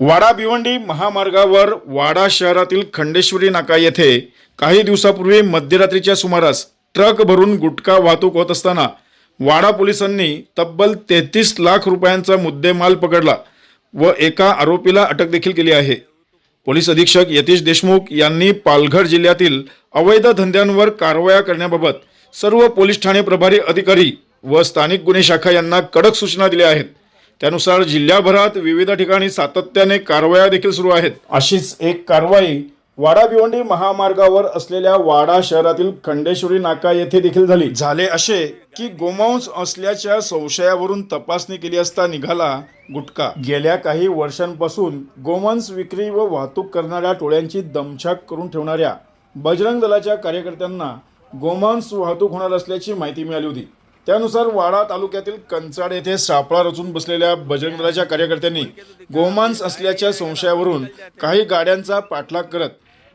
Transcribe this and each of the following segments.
वाडा भिवंडी महामार्गावर वाडा शहरातील खंडेश्वरी नाका येथे काही दिवसापूर्वी मध्यरात्रीच्या सुमारास ट्रक भरून गुटखा वाहतूक होत असताना वाडा पोलिसांनी तब्बल तेहतीस लाख रुपयांचा मुद्देमाल पकडला व एका आरोपीला अटक देखील केली आहे. पोलीस अधीक्षक यतीश देशमुख यांनी पालघर जिल्ह्यातील अवैध धंद्यांवर कारवाया करण्याबाबत सर्व पोलीस ठाणे प्रभारी अधिकारी व स्थानिक गुन्हे शाखा यांना कडक सूचना दिल्या आहेत. त्यानुसार जिल्ह्याभरात विविध ठिकाणी सातत्याने कारवाया देखील सुरू आहेत. अशीच एक कारवाई वाडा भिवंडी महामार्गावर असलेल्या वाडा शहरातील खंडेश्वरी नाका येथे देखील झाली. झाले असे की गोमांस असल्याच्या संशयावरून तपासणी केली असता निघाला गुटखा. गेल्या काही वर्षांपासून गोमांस विक्री व वाहतूक करणाऱ्या टोळ्यांची दमछाक करून ठेवणाऱ्या बजरंग दलाच्या कार्यकर्त्यांना गोमांस वाहतूक होणार असल्याची माहिती मिळाली होती. त्यानुसार वाडा तालुक्यातील कंचाड येथे सापळा रचून बसलेल्या बजरंग दलाच्या कार्यकर्त्यांनी गोमांस असल्याच्या संशयावरून काही गाड्यांचा पाठलाग करत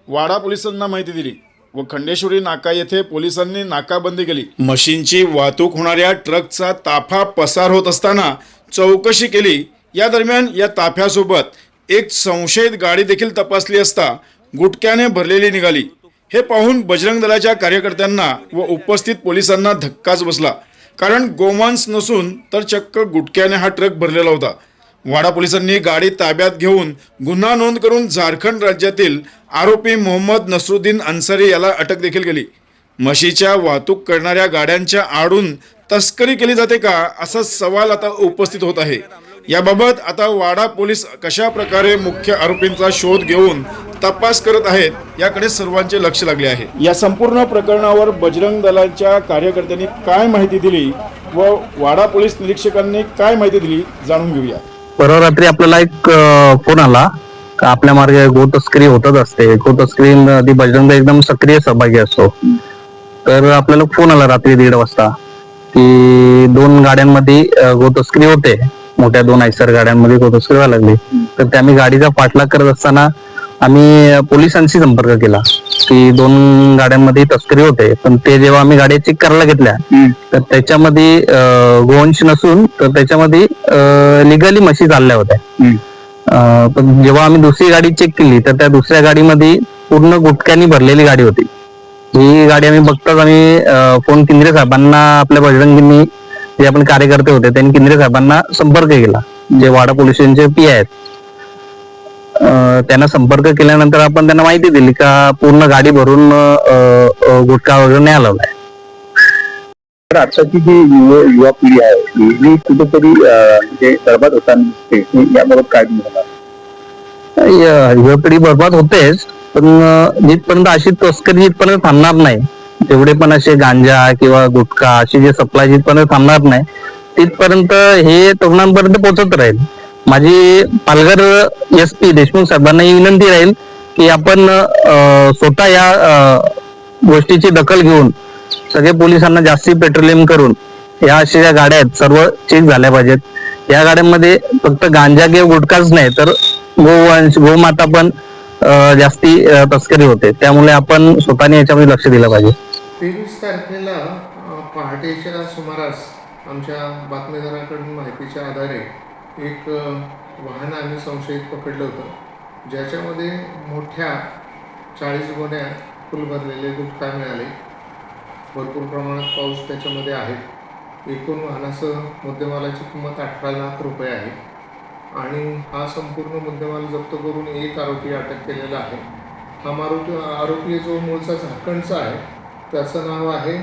वाडा पोलिसांना माहिती दिली व खंडेश्वरी नाका येथे पोलिसांनी नाकाबंदी केली. मशीनची वाहतूक होणाऱ्या ट्रकचा ताफा पसार होत असताना चौकशी केली. या दरम्यान या ताफ्यासोबत एक संशयित गाडी देखील तपासली असता गुटक्याने भरलेली निघाली. हे पाहून बजरंग दलाच्या कार्यकर्त्यांना व उपस्थित पोलिसांना धक्काच बसला. कारण गोमांस नसून तर चक्क गुटक्याने हा ट्रक भरलेला होता. वाडा पोलिसांनी गाडी ताब्यात घेऊन गुन्हा नोंद करून झारखंड राज्यातील आरोपी मोहम्मद नसरुद्दीन अन्सारी याला अटक देखील केली. म्हशीच्या वाहतूक करणाऱ्या गाड्यांच्या आडून तस्करी केली जाते का असा सवाल आता उपस्थित होत आहे. याबाबत आता वाडा पोलीस कशा प्रकारे मुख्य आरोपींचा शोध घेऊन तपास करत आहेत याकडे सर्वांचे लक्ष लागले आहे. या संपूर्ण प्रकरणावर बजरंग दलाच्या कार्यकर्त्यांनी काय माहिती दिली व वाडा पोलीस निरीक्षकांनी काय माहिती दिली जाणून घेऊया. परवा रात्री आपल्याला एक फोन आला. का आपल्या मार्गे गो तस्करी होतच असते. गो तस्करी ती बजरंग एकदम सक्रिय सहभागी असतो. तर आपल्याला फोन आला रात्री दीड वाजता की दोन गाड्यांमध्ये अं, गो तस्करी होते. मोठ्या दोन आयसर गाड्यांमध्ये गो तस्करी व्हायला लागली. तर ते आम्ही गाडीचा पाठलाग करत असताना आम्ही पोलिसांशी संपर्क केला. की दोन गाड्यांमध्ये तस्करी होते. पण ते जेव्हा आम्ही गाड्या चेक करायला घेतल्या तर त्याच्यामध्ये गोवंश नसून तर त्याच्यामध्ये लिगली म्हशी चालल्या होत्या. पण जेव्हा आम्ही दुसरी गाडी चेक केली तर त्या दुसऱ्या गाडीमध्ये पूर्ण गुटक्यानी भरलेली गाडी होती. ही गाडी आम्ही बघताच आम्ही फोन केंद्रे साहेबांना आपल्या बजरंगींनी जे आपण कार्यकर्ते होते त्यांनी केंद्रे साहेबांना संपर्क केला. जे वाडा पोलीस स्टेशनचे पी आहेत. त्यांना संपर्क केल्यानंतर आपण त्यांना माहिती दिली का पूर्ण गाडी भरून गुटखा वगैरे न्यायला लावलाय तर आताची जी युवा पिढी आहे ही कुठेतरी म्हणजे बरबाद होताना दिसते याबाबत काय युवा पिढी बरबाद होतेच पण जिथपर्यंत अशी तस्करी जिथपर्यंत थांबणार नाही जेवढे पण असे गांजा किंवा गुटखा अशी जे सप्लाय जिथपर्यंत थांबणार नाही तिथपर्यंत हे तरुणांपर्यंत पोहोचत राहील. माझी पालघर एस पी देशमुख साहेबांना ही विनंती राहील की आपण स्वतः या गोष्टीची दखल घेऊन सगळे पोलिसांना जास्ती पेट्रोलिंग करून या अशा ज्या गाड्या आहेत सर्व चेक झाल्या पाहिजेत. या गाड्यांमध्ये फक्त गांजा किंवा गुटखाच नाही तर गोवंश गोमाता पण जास्ती तस्करी होते. त्यामुळे आपण स्वतःने याच्यामध्ये लक्ष दिलं पाहिजे. तेवीस तारखेला पहाटेच्या सुमारास आमच्या बातमीदाराकडून माहितीच्या आधारे एक वाहन आम्ही संशयित पकडलं होतं. ज्याच्यामध्ये मोठ्या चाळीस गोण्या फुल भरलेले गुटखा मिळाले. भरपूर प्रमाणात पाऊस त्याच्यामध्ये आहे. एकूण वाहनासह मुद्देमालाची किंमत अठरा लाख रुपये आहे. आणि हा संपूर्ण मुद्देमाल जप्त करून एक आरोपी अटक केलेला आहे. हा मारुती आरोपी जो मूळचा झारखंडचा आहे त्याचं नाव आहे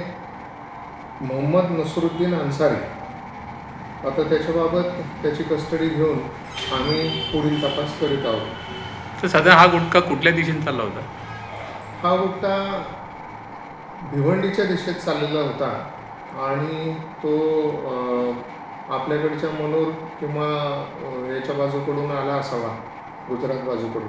मोहम्मद नसरुद्दीन अन्सारी. आता त्याच्याबाबत त्याची कस्टडी घेऊन आम्ही पुढील तपास करीत आहोत. तर साधारण हा गुटखा कुठल्या दिशेने चालला होता? हा गुटखा भिवंडीच्या दिशेत चाललेला होता आणि तो आपल्याकडच्या मनोर किंवा याच्या बाजूकडून आला असावा गुजरात बाजूकडून.